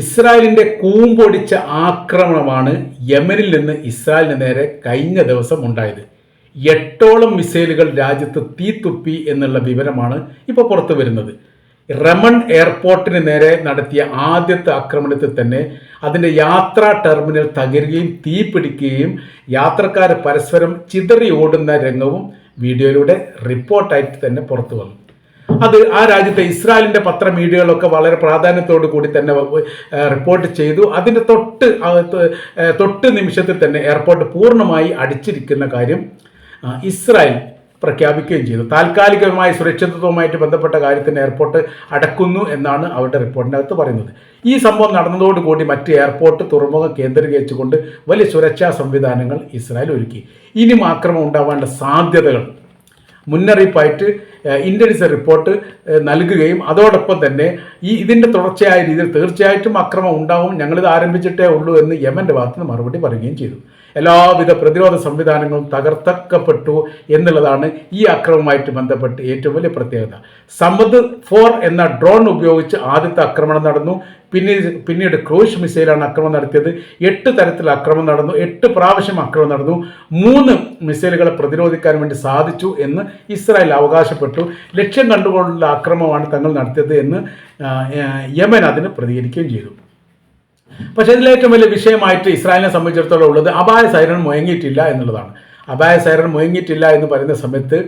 ഇസ്രായേലിന്റെ കൂമ്പൊടിച്ച ആക്രമണമാണ് യമനിൽ നിന്ന് ഇസ്രായേലിന് നേരെ കഴിഞ്ഞ ദിവസം ഉണ്ടായത്. എട്ടോളം മിസൈലുകൾ രാജ്യത്ത് തീത്തുപ്പി എന്നുള്ള വിവരമാണ് ഇപ്പോൾ പുറത്തു വരുന്നത്. റമൺ എയർപോർട്ടിന് നേരെ നടത്തിയ ആദ്യത്തെ ആക്രമണത്തിൽ തന്നെ അതിന്റെ യാത്രാ ടെർമിനൽ തകരുകയും തീപിടിക്കുകയും യാത്രക്കാർ പരസ്പരം ചിതറി ഓടുന്ന രംഗവും വീഡിയോയിലൂടെ റിപ്പോർട്ടായിട്ട് തന്നെ പുറത്തു വന്നു. അത് ആ രാജ്യത്തെ ഇസ്രായേലിന്റെ പത്ര മീഡിയകളൊക്കെ വളരെ പ്രാധാന്യത്തോടു കൂടി തന്നെ റിപ്പോർട്ട് ചെയ്തു. അതിന്റെ തൊട്ട് തൊട്ട് നിമിഷത്തിൽ തന്നെ എയർപോർട്ട് പൂർണമായി അടിച്ചിരിക്കുന്ന കാര്യം ഇസ്രായേൽ പ്രഖ്യാപിക്കുകയും ചെയ്തു. താൽക്കാലികമായി സുരക്ഷിതത്വവുമായിട്ട് ബന്ധപ്പെട്ട കാര്യത്തിന് എയർപോർട്ട് അടക്കുന്നു എന്നാണ് അവരുടെ റിപ്പോർട്ടിനകത്ത് പറയുന്നത്. ഈ സംഭവം നടന്നതോടുകൂടി മറ്റ് എയർപോർട്ട് തുറമുഖം കേന്ദ്രീകരിച്ചുകൊണ്ട് വലിയ സുരക്ഷാ സംവിധാനങ്ങൾ ഇസ്രായേൽ ഒരുക്കി. ഇനിയും ആക്രമണം ഉണ്ടാവാനുള്ള സാധ്യതകൾ മുന്നറിയിപ്പായിട്ട് ഇന്റലിജൻസ് റിപ്പോർട്ട് നൽകുകയും അതോടൊപ്പം തന്നെ ഈ ഇതിന്റെ തുടർച്ചയായ രീതിയിൽ തീർച്ചയായിട്ടും അക്രമം ഉണ്ടാവും ഞങ്ങളിത് ആരംഭിച്ചിട്ടേ ഉള്ളൂ എന്ന് യമന്റെ ഭാഗത്ത് നിന്ന് മറുപടി പറയുകയും ചെയ്തു. എല്ലാവിധ പ്രതിരോധ സംവിധാനങ്ങളും തകർത്തക്കപ്പെട്ടു എന്നുള്ളതാണ് ഈ അക്രമവുമായിട്ട് ബന്ധപ്പെട്ട് ഏറ്റവും വലിയ പ്രത്യേകത. സമദ് ഫോർ എന്ന ഡ്രോൺ ഉപയോഗിച്ച് ആദ്യത്തെ ആക്രമണം നടന്നു. പിന്നീട് പിന്നീട് ക്രൂഷ് മിസൈലാണ് ആക്രമണം നടത്തിയത്. എട്ട് തരത്തിൽ ആക്രമണം നടന്നു. എട്ട് പ്രാവശ്യം ആക്രമണം നടന്നു. മൂന്ന് മിസൈലുകളെ പ്രതിരോധിക്കാൻ വേണ്ടി സാധിച്ചു എന്ന് ഇസ്രായേൽ അവകാശപ്പെട്ടു. ലക്ഷ്യം കണ്ടുകൊണ്ടുള്ള ആക്രമണമാണ് തങ്ങൾ നടത്തിയത് എന്ന് യമൻ അതിന് പ്രതികരിക്കുകയും ചെയ്തു. പക്ഷേ ഇതിലേറ്റവും വലിയ വിഷയമായിട്ട് ഇസ്രായേലിനെ സംബന്ധിച്ചിടത്തോളം ഉള്ളത് അപായ സൈറൺ മുഴങ്ങിയിട്ടില്ല എന്നുള്ളതാണ്. അപായ സൈറൺ മുഴങ്ങിയിട്ടില്ല എന്ന് പറയുന്ന സമയത്ത്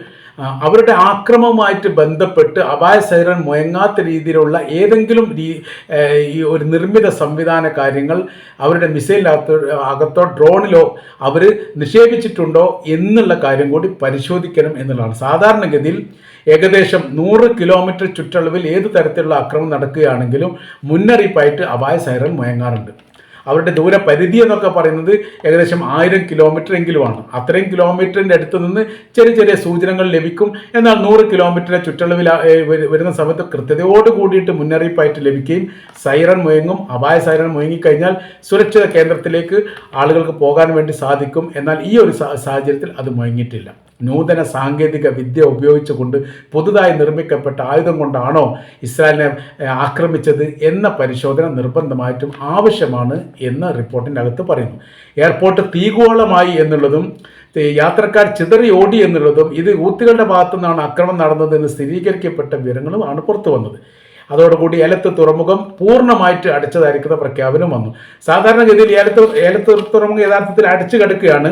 അവരുടെ ആക്രമവുമായിട്ട് ബന്ധപ്പെട്ട് അപായ സൈറൻ മുയങ്ങാത്ത രീതിയിലുള്ള ഏതെങ്കിലും രീ ഈ ഒരു നിർമ്മിത സംവിധാന കാര്യങ്ങൾ അവരുടെ മിസൈലിനകത്ത് അകത്തോ ഡ്രോണിലോ അവർ നിക്ഷേപിച്ചിട്ടുണ്ടോ എന്നുള്ള കാര്യം കൂടി പരിശോധിക്കണം എന്നുള്ളതാണ്. സാധാരണഗതിയിൽ ഏകദേശം നൂറ് കിലോമീറ്റർ ചുറ്റളവിൽ ഏത് തരത്തിലുള്ള അക്രമം നടക്കുകയാണെങ്കിലും മുന്നറിയിപ്പായിട്ട് അപായ സൈറൻ മുഴങ്ങാറുണ്ട്. അവരുടെ ദൂരപരിധി എന്നൊക്കെ പറയുന്നത് ഏകദേശം ആയിരം കിലോമീറ്റർ എങ്കിലുമാണ്. അത്രയും കിലോമീറ്ററിന്റെ അടുത്ത് നിന്ന് ചെറിയ ചെറിയ സൂചനകൾ ലഭിക്കും. എന്നാൽ നൂറ് കിലോമീറ്റർ ചുറ്റളവിൽ വരുന്ന സമയത്ത് കൃത്യതയോട് കൂടിയിട്ട് മുന്നറിയിപ്പായിട്ട് ലഭിക്കുകയും സൈറൺ മുയങ്ങും അപായ സൈറൺ മുയങ്ങിക്കഴിഞ്ഞാൽ സുരക്ഷിത കേന്ദ്രത്തിലേക്ക് ആളുകൾക്ക് പോകാൻ വേണ്ടി സാധിക്കും. എന്നാൽ ഈ ഒരു സാഹചര്യത്തിൽ അത് മുഴങ്ങിയിട്ടില്ല. നൂതന സാങ്കേതിക വിദ്യ ഉപയോഗിച്ചുകൊണ്ട് പുതുതായി നിർമ്മിക്കപ്പെട്ട ആയുധം കൊണ്ടാണോ ഇസ്രായേലിനെ ആക്രമിച്ചത് എന്ന പരിശോധന നിർബന്ധമായിട്ടും ആവശ്യമാണ് എന്ന് റിപ്പോർട്ടിന്റെ അകത്ത് പറയുന്നു. എയർപോർട്ട് തീകോളമായി എന്നുള്ളതും യാത്രക്കാർ ചിതറി ഓടി എന്നുള്ളതും ഇത് ഊത്തുകളുടെ ഭാഗത്തു നിന്നാണ് ആക്രമണം നടന്നതെന്ന് സ്ഥിരീകരിക്കപ്പെട്ട വിവരങ്ങളും വിവരങ്ങളുമാണ് പുറത്തു വന്നത്. അതോടുകൂടി ഏലത്ത് തുറമുഖം പൂർണമായിട്ട് അടച്ചതായിരിക്കുന്ന പ്രഖ്യാപനം വന്നു. സാധാരണഗതിയിൽ ഏലത്ത് ഏലത്ത് തുറമുഖം യഥാർത്ഥത്തിൽ അടച്ചു കിടക്കുകയാണ്.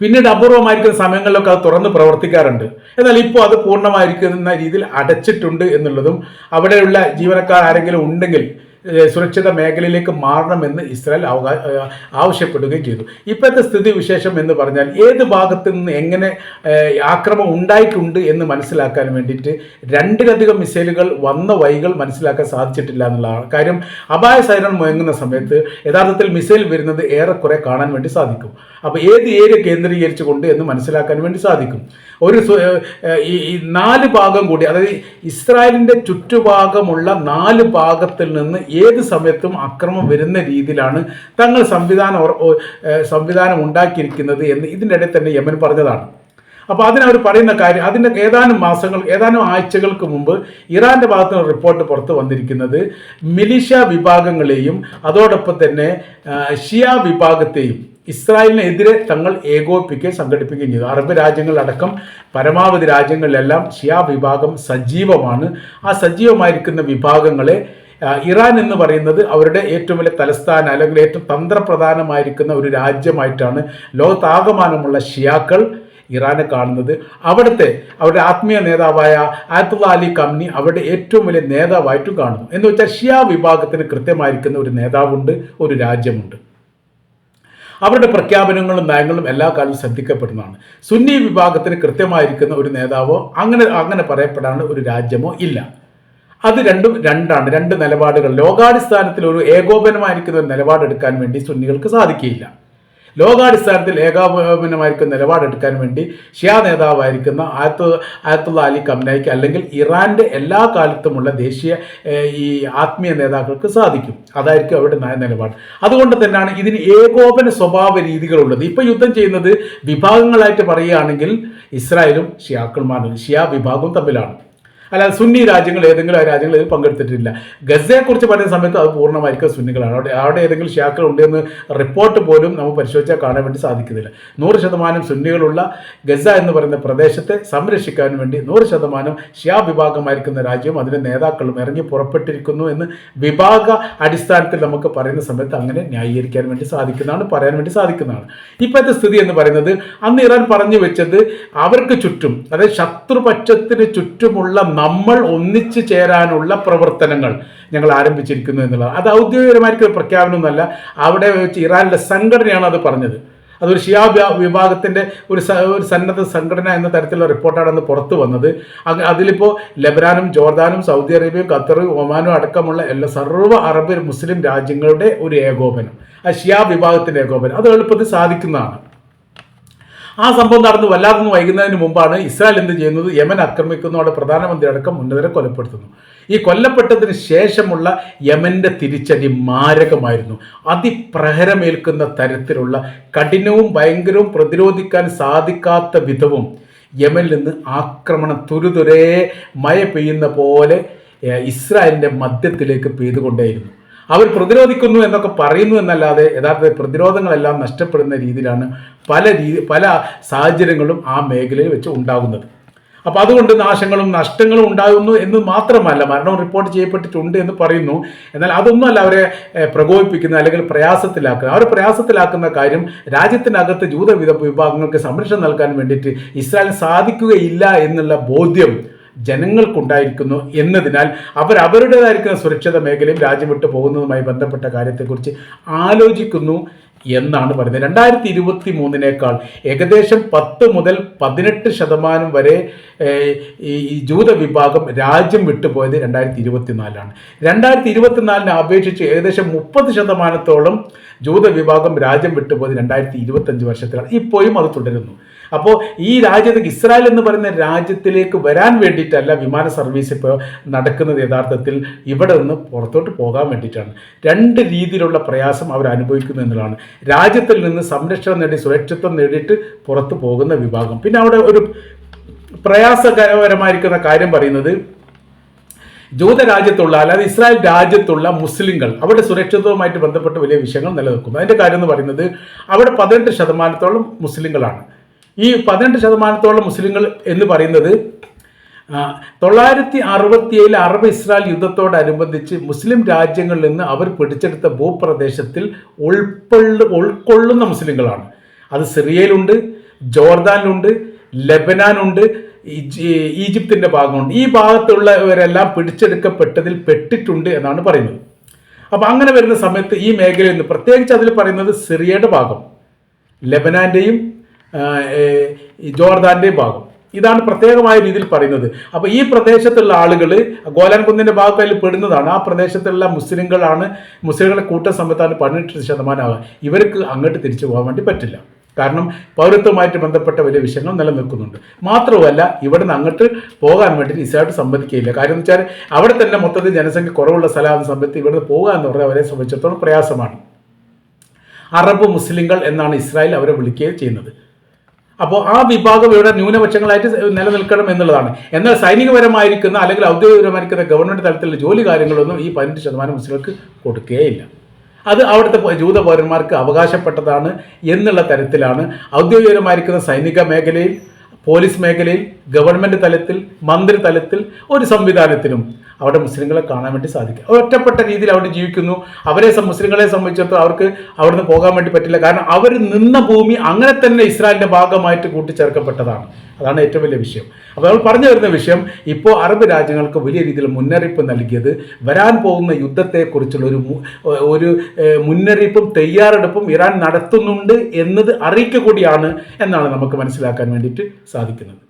പിന്നീട് അപൂർവമായിരിക്കുന്ന സമയങ്ങളിലൊക്കെ അത് തുറന്ന് പ്രവർത്തിക്കാറുണ്ട്. എന്നാൽ ഇപ്പോൾ അത് പൂർണമായിരിക്കുന്ന രീതിയിൽ അടച്ചിട്ടുണ്ട് എന്നുള്ളതും അവിടെയുള്ള ജീവനക്കാർ ആരെങ്കിലും ഉണ്ടെങ്കിൽ സുരക്ഷിത മേഖലയിലേക്ക് മാറണമെന്ന് ഇസ്രായേൽ ആവശ്യപ്പെടുകയും ചെയ്തു. ഇപ്പോഴത്തെ സ്ഥിതി വിശേഷം എന്ന് പറഞ്ഞാൽ ഏത് ഭാഗത്ത് നിന്ന് എങ്ങനെ ആക്രമം ഉണ്ടായിട്ടുണ്ട് എന്ന് മനസ്സിലാക്കാൻ വേണ്ടിയിട്ട് രണ്ടിലധികം മിസൈലുകൾ വന്ന വഴികൾ മനസ്സിലാക്കാൻ സാധിച്ചിട്ടില്ല എന്നുള്ളതാണ്. കാര്യം അപായ സൈറൺ മുഴങ്ങുന്ന സമയത്ത് യഥാർത്ഥത്തിൽ മിസൈൽ വരുന്നത് ഏറെക്കുറെ കാണാൻ വേണ്ടി സാധിക്കും. അപ്പോൾ ഏത് ഏരിയ കേന്ദ്രീകരിച്ചുകൊണ്ട് എന്ന് മനസ്സിലാക്കാൻ വേണ്ടി സാധിക്കും. ഒരു ഈ നാല് ഭാഗം കൂടി അതായത് ഇസ്രായേലിന്റെ ചുറ്റുഭാഗമുള്ള നാല് ഭാഗത്തിൽ നിന്ന് ഏത് സമയത്തും അക്രമം വരുന്ന രീതിയിലാണ് തങ്ങൾ സംവിധാനം സംവിധാനം ഉണ്ടാക്കിയിരിക്കുന്നത് എന്ന് ഇതിന്റെ ഇടയിൽ തന്നെ യമൻ പറഞ്ഞതാണ്. അപ്പോൾ അതിനവർ പറയുന്ന കാര്യം അതിന്റെ ഏതാനും മാസങ്ങൾ ഏതാനും ആഴ്ചകൾക്ക് മുമ്പ് ഇറാന്റെ ഭാഗത്ത് നിന്ന് റിപ്പോർട്ട് പുറത്തു വന്നിരിക്കുന്നത് മിലിഷ്യ വിഭാഗങ്ങളെയും അതോടൊപ്പം തന്നെ ഷിയ വിഭാഗത്തെയും ഇസ്രായേലിനെതിരെ തങ്ങൾ ഏകോപിപ്പിക്കുകയും സംഘടിപ്പിക്കുകയും ചെയ്തു. അറബ് രാജ്യങ്ങളിലടക്കം പരമാവധി രാജ്യങ്ങളിലെല്ലാം ഷിയ വിഭാഗം സജീവമാണ്. ആ സജീവമായിരിക്കുന്ന വിഭാഗങ്ങളെ ഇറാൻ എന്ന് പറയുന്നത് അവരുടെ ഏറ്റവും വലിയ തലസ്ഥാന അല്ലെങ്കിൽ ഏറ്റവും തന്ത്രപ്രധാനമായിരിക്കുന്ന ഒരു രാജ്യമായിട്ടാണ് ലോകത്താകമാനമുള്ള ഷിയാക്കൾ ഇറാനെ കാണുന്നത്. അവിടുത്തെ അവരുടെ ആത്മീയ നേതാവായ ആയത്തുള്ള അലി കമ്നി അവരുടെ ഏറ്റവും വലിയ നേതാവായിട്ട് കാണുന്നു. എന്ന് വെച്ചാൽ ഷിയ വിഭാഗത്തിന് കൃത്യമായിരിക്കുന്ന ഒരു നേതാവുണ്ട് ഒരു രാജ്യമുണ്ട്. അവരുടെ പ്രഖ്യാപനങ്ങളും നയങ്ങളും എല്ലാ കാലവും ശ്രദ്ധിക്കപ്പെടുന്നതാണ്. സുന്നി വിഭാഗത്തിന് കൃത്യമായിരിക്കുന്ന ഒരു നേതാവോ അങ്ങനെ അങ്ങനെ പറയപ്പെടാൻ ഒരു രാജ്യമോ ഇല്ല. അത് രണ്ടും രണ്ടാണ് രണ്ട് നിലപാടുകൾ. ലോകാടിസ്ഥാനത്തിൽ ഒരു ഏകോപനമായിരിക്കുന്ന ഒരു നിലപാടെടുക്കാൻ വേണ്ടി സുന്നികൾക്ക് സാധിക്കുകയില്ല. ലോകാടിസ്ഥാനത്തിൽ ഏകോപനമായിരിക്കുന്ന നിലപാടെടുക്കാൻ വേണ്ടി ഷിയ നേതാവായിരിക്കുന്ന ആയത്തു ആയത്തുള്ള അലി കംനായിക്ക് അല്ലെങ്കിൽ ഇറാന്റെ എല്ലാ കാലത്തുമുള്ള ദേശീയ ഈ ആത്മീയ നേതാക്കൾക്ക് സാധിക്കും. അതായിരിക്കും അവരുടെ നയ നിലപാട്. അതുകൊണ്ട് തന്നെയാണ് ഇതിന് ഏകോപന സ്വഭാവ രീതികളുള്ളത്. ഇപ്പൊ യുദ്ധം ചെയ്യുന്നത് വിഭാഗങ്ങളായിട്ട് പറയുകയാണെങ്കിൽ ഇസ്രായേലും ഷിയാക്കൾമാരും ഷിയ വിഭാഗവും തമ്മിലാണ്. അല്ലാതെ സുന്നി രാജ്യങ്ങൾ ഏതെങ്കിലും ആ രാജ്യങ്ങളിൽ പങ്കെടുത്തിട്ടില്ല. ഗസയെക്കുറിച്ച് പറയുന്ന സമയത്ത് അത് പൂർണമായിരിക്കും സുന്നികളാണ്. അവിടെ അവിടെ ഏതെങ്കിലും ഷിയാക്കൾ ഉണ്ടെന്ന് റിപ്പോർട്ട് പോലും നമുക്ക് പരിശോധിച്ചാൽ കാണാൻ വേണ്ടി സാധിക്കുന്നില്ല. നൂറ് ശതമാനം സുന്നികളുള്ള ഗസ എന്ന് പറയുന്ന പ്രദേശത്തെ സംരക്ഷിക്കാൻ വേണ്ടി നൂറ് ശതമാനം ഷിയാ വിഭാഗമായിരിക്കുന്ന രാജ്യവും അതിന്റെ നേതാക്കളും ഇറങ്ങി പുറപ്പെട്ടിരിക്കുന്നു എന്ന് വിഭാഗ അടിസ്ഥാനത്തിൽ നമുക്ക് പറയുന്ന സമയത്ത് അങ്ങനെ ന്യായീകരിക്കാൻ വേണ്ടി സാധിക്കുന്നതാണ് പറയാൻ വേണ്ടി സാധിക്കുന്നതാണ്. ഇപ്പോഴത്തെ സ്ഥിതി എന്ന് പറയുന്നത് അന്ന് ഇറാൻ പറഞ്ഞു വെച്ചത് അവർക്ക് ചുറ്റും അതായത് ശത്രുപക്ഷത്തിന് ചുറ്റുമുള്ള നമ്മൾ ഒന്നിച്ചു ചേരാനുള്ള പ്രവർത്തനങ്ങൾ ഞങ്ങൾ ആരംഭിച്ചിരിക്കുന്നു എന്നുള്ളത് അത് ഔദ്യോഗികമായിട്ട് പ്രഖ്യാപനമൊന്നുമല്ല അവിടെ വെച്ച് ഇറാനിലെ സംഘടനയാണ് അത് പറഞ്ഞത്. അതൊരു ഷിയാ വിഭാഗത്തിന്റെ ഒരു ഒരു സന്നദ്ധ സംഘടന എന്ന തരത്തിലുള്ള റിപ്പോർട്ടാണ് പുറത്തു വന്നത്. അത് അതിലിപ്പോൾ ലബനാനും ജോർദാനും സൗദി അറേബ്യയും ഖത്തറും ഒമാനും അടക്കമുള്ള എല്ലാ സർവ അറബ് മുസ്ലിം രാജ്യങ്ങളുടെ ഒരു ഏകോപനം. ആ ഷിയാ വിഭാഗത്തിന്റെ ഏകോപനം. അത് എളുപ്പത്തിൽ സാധിക്കുന്നതാണ്. ആ സംഭവം നടന്ന് വല്ലാതൊന്നും വൈകുന്നതിന് മുമ്പാണ് ഇസ്രായേൽ എന്ത് ചെയ്യുന്നത്? യമൻ ആക്രമിക്കുന്നതോടെ പ്രധാനമന്ത്രി അടക്കം ഉന്നതരെ കൊലപ്പെടുത്തുന്നു. ഈ കൊല്ലപ്പെട്ടതിന് ശേഷമുള്ള യമന്റെ തിരിച്ചടി മാരകമായിരുന്നു. അതിപ്രഹരമേൽക്കുന്ന തരത്തിലുള്ള കഠിനവും ഭയങ്കരവും പ്രതിരോധിക്കാൻ സാധിക്കാത്ത വിധവും യമനിൽ നിന്ന് ആക്രമണം തുരുതുരേ മഴ പെയ്യുന്ന പോലെ ഇസ്രായേലിന്റെ മധ്യത്തിലേക്ക് പെയ്തുകൊണ്ടേയിരുന്നു. അവർ പ്രതിരോധിക്കുന്നു എന്നൊക്കെ പറയുന്നു എന്നല്ലാതെ യഥാർത്ഥത്തിൽ പ്രതിരോധങ്ങളെല്ലാം നഷ്ടപ്പെടുന്ന രീതിയിലാണ് പല രീതി പല സാഹചര്യങ്ങളും ആ മേഖലയിൽ വെച്ച് ഉണ്ടാകുന്നത്. അപ്പോൾ അതുകൊണ്ട് നാശങ്ങളും നഷ്ടങ്ങളും ഉണ്ടാകുന്നു എന്ന് മാത്രമല്ല മരണം റിപ്പോർട്ട് ചെയ്യപ്പെട്ടിട്ടുണ്ട് എന്ന് പറയുന്നു. എന്നാൽ അതൊന്നുമല്ല അവരെ പ്രകോപിപ്പിക്കുന്ന അല്ലെങ്കിൽ പ്രയാസത്തിലാക്കുക അവരെ പ്രയാസത്തിലാക്കുന്ന കാര്യം രാജ്യത്തിനകത്ത് ജൂത വിഭാഗങ്ങൾക്ക് സംരക്ഷണം നൽകാൻ വേണ്ടിയിട്ട് ഇസ്രായേലിന് സാധിക്കുകയില്ല എന്നുള്ള ബോധ്യം ജനങ്ങൾക്കുണ്ടായിരിക്കുന്നു എന്നതിനാൽ അവർ അവരുടേതായിരിക്കുന്ന സുരക്ഷിത മേഖലയും രാജ്യം വിട്ടു പോകുന്നതുമായി ബന്ധപ്പെട്ട കാര്യത്തെക്കുറിച്ച് ആലോചിക്കുന്നു എന്നാണ് പറയുന്നത്. രണ്ടായിരത്തി ഇരുപത്തി മൂന്നിനേക്കാൾ ഏകദേശം പത്ത് മുതൽ പതിനെട്ട് ശതമാനം വരെ ഈ ഈ ജൂത വിഭാഗം രാജ്യം വിട്ടുപോയത് രണ്ടായിരത്തി ഇരുപത്തിനാലാണ് രണ്ടായിരത്തി ഇരുപത്തിനാലിനെ അപേക്ഷിച്ച് ഏകദേശം മുപ്പത് ശതമാനത്തോളം ജൂത വിഭാഗം രാജ്യം വിട്ടുപോയത് രണ്ടായിരത്തി ഇരുപത്തഞ്ച് വർഷത്തിലാണ്. ഇപ്പോഴും അത് തുടരുന്നു. അപ്പോൾ ഈ രാജ്യത്തേക്ക് ഇസ്രായേൽ എന്ന് പറയുന്ന രാജ്യത്തിലേക്ക് വരാൻ വേണ്ടിയിട്ടല്ല വിമാന സർവീസ് ഇപ്പോൾ നടക്കുന്നത് യഥാർത്ഥത്തിൽ ഇവിടെ നിന്ന് പുറത്തോട്ട് പോകാൻ വേണ്ടിയിട്ടാണ്. രണ്ട് രീതിയിലുള്ള പ്രയാസം അവർ അനുഭവിക്കുന്നു എന്നുള്ളതാണ്. രാജ്യത്തിൽ നിന്ന് സംരക്ഷണം നേടി സുരക്ഷിത്വം നേടിയിട്ട് പുറത്തു പോകുന്ന വിഭാഗം. പിന്നെ അവിടെ ഒരു പ്രയാസകരമായിരിക്കുന്ന കാര്യം പറയുന്നത് ജൂത രാജ്യത്തുള്ള അല്ലാതെ ഇസ്രായേൽ രാജ്യത്തുള്ള മുസ്ലിങ്ങൾ അവരുടെ സുരക്ഷിതവുമായിട്ട് ബന്ധപ്പെട്ട് വലിയ വിഷയങ്ങൾ നിലനിൽക്കുന്നു. അതിന്റെ കാര്യം എന്ന് പറയുന്നത് അവിടെ പതിനെട്ട് ശതമാനത്തോളം മുസ്ലിങ്ങളാണ് ഈ പതിനെട്ട് ശതമാനത്തോളം മുസ്ലിങ്ങൾ എന്ന് പറയുന്നത് തൊള്ളായിരത്തി അറുപത്തിയേഴിൽ അറബ് ഇസ്രായേൽ യുദ്ധത്തോടനുബന്ധിച്ച് മുസ്ലിം രാജ്യങ്ങളിൽ നിന്ന് അവർ പിടിച്ചെടുത്ത ഭൂപ്രദേശത്തിൽ ഉൾക്കൊള്ളു ഉൾക്കൊള്ളുന്ന മുസ്ലിങ്ങളാണ്. അത് സിറിയയിലുണ്ട് ജോർദാനിലുണ്ട് ലബനാനുണ്ട് ഈജി- ഈജിപ്തിന്റെ ഭാഗമുണ്ട്. ഈ ഭാഗത്തുള്ളവരെല്ലാം പിടിച്ചെടുക്കപ്പെട്ടതിൽ പെട്ടിട്ടുണ്ട് എന്നാണ് പറയുന്നത്. അപ്പോൾ അങ്ങനെ വരുന്ന സമയത്ത് ഈ മേഖലയിൽ നിന്ന് പ്രത്യേകിച്ച് അതിൽ പറയുന്നത് സിറിയയുടെ ഭാഗം ലബനാന്റെയും ജോർദാന്റെയും ഭാഗം. ഇതാണ് പ്രത്യേകമായ രീതിയിൽ പറയുന്നത്. അപ്പോൾ ഈ പ്രദേശത്തുള്ള ആളുകൾ ഗോലാൻ കുന്നിന്റെ ഭാഗത്ത് അതിൽ പെടുന്നതാണ്. ആ പ്രദേശത്തുള്ള മുസ്ലിങ്ങളാണ് മുസ്ലിങ്ങളെ കൂട്ടസമയത്താണ് പതിനെട്ട് ശതമാനമാകുക ഇവർക്ക് അങ്ങോട്ട് തിരിച്ചു പോകാൻ വേണ്ടി പറ്റില്ല. കാരണം പൗരത്വമായിട്ട് ബന്ധപ്പെട്ട വലിയ വിഷയങ്ങൾ നിലനിൽക്കുന്നുണ്ട്. മാത്രമല്ല ഇവിടെ നിന്ന് അങ്ങോട്ട് പോകാൻ വേണ്ടി ഇസ്രായേൽ സമ്മതിക്കുകയില്ല. കാര്യം എന്ന് വെച്ചാൽ അവിടെ തന്നെ മൊത്തത്തിൽ ജനസംഖ്യ കുറവുള്ള സ്ഥലമാകുന്ന സമയത്ത് ഇവിടെ നിന്ന് പോകുക എന്ന് പറഞ്ഞാൽ അവരെ സംബന്ധിച്ചിടത്തോളം പ്രയാസമാണ്. അറബ് മുസ്ലിങ്ങൾ എന്നാണ് ഇസ്രായേൽ അവരെ വിളിക്കുകയും ചെയ്യുന്നത്. അപ്പോൾ ആ വിഭാഗം ഇവിടെ ന്യൂനപക്ഷങ്ങളായിട്ട് നിലനിൽക്കണം എന്നുള്ളതാണ്. എന്നാൽ സൈനികപരമായിരിക്കുന്ന അല്ലെങ്കിൽ ഔദ്യോഗികപരമായിരിക്കുന്ന ഗവൺമെന്റ് തലത്തിലുള്ള ജോലി കാര്യങ്ങളൊന്നും ഈ പതിനെട്ട് ശതമാനം മുസ്ലിങ്ങൾക്ക് കൊടുക്കുകയില്ല അത് അവിടുത്തെ ജൂത പൗരന്മാർക്ക് അവകാശപ്പെട്ടതാണ് എന്നുള്ള തരത്തിലാണ് ഔദ്യോഗികപരമായിരിക്കുന്ന സൈനിക മേഖലയിൽ പോലീസ് മേഖലയിൽ ഗവൺമെന്റ് തലത്തിൽ മന്ത്രി തലത്തിൽ ഒരു സംവിധാനത്തിനും അവിടെ മുസ്ലിങ്ങളെ കാണാൻ വേണ്ടി സാധിക്കും. ഒറ്റപ്പെട്ട രീതിയിൽ അവിടെ ജീവിക്കുന്നു. അവരെ മുസ്ലിങ്ങളെ സംബന്ധിച്ചിടത്തോളം അവർക്ക് അവിടുന്ന് പോകാൻ വേണ്ടി പറ്റില്ല. കാരണം അവർ നിന്ന ഭൂമി അങ്ങനെ തന്നെ ഇസ്രായേലിന്റെ ഭാഗമായിട്ട് കൂട്ടിച്ചേർക്കപ്പെട്ടതാണ്. അതാണ് ഏറ്റവും വലിയ വിഷയം. അപ്പോൾ നമ്മൾ പറഞ്ഞു വരുന്ന വിഷയം ഇപ്പോൾ അറബ് രാജ്യങ്ങൾക്ക് വലിയ രീതിയിൽ മുന്നറിയിപ്പ് നൽകിയത് വരാൻ പോകുന്ന യുദ്ധത്തെക്കുറിച്ചുള്ള ഒരു ഒരു മുന്നറിയിപ്പും തയ്യാറെടുപ്പും ഇറാൻ നടത്തുന്നുണ്ട് എന്നത് അറിയിക്കുക കൂടിയാണ് എന്നാണ് നമുക്ക് മനസ്സിലാക്കാൻ വേണ്ടിയിട്ട് സാധിക്കുന്നത്.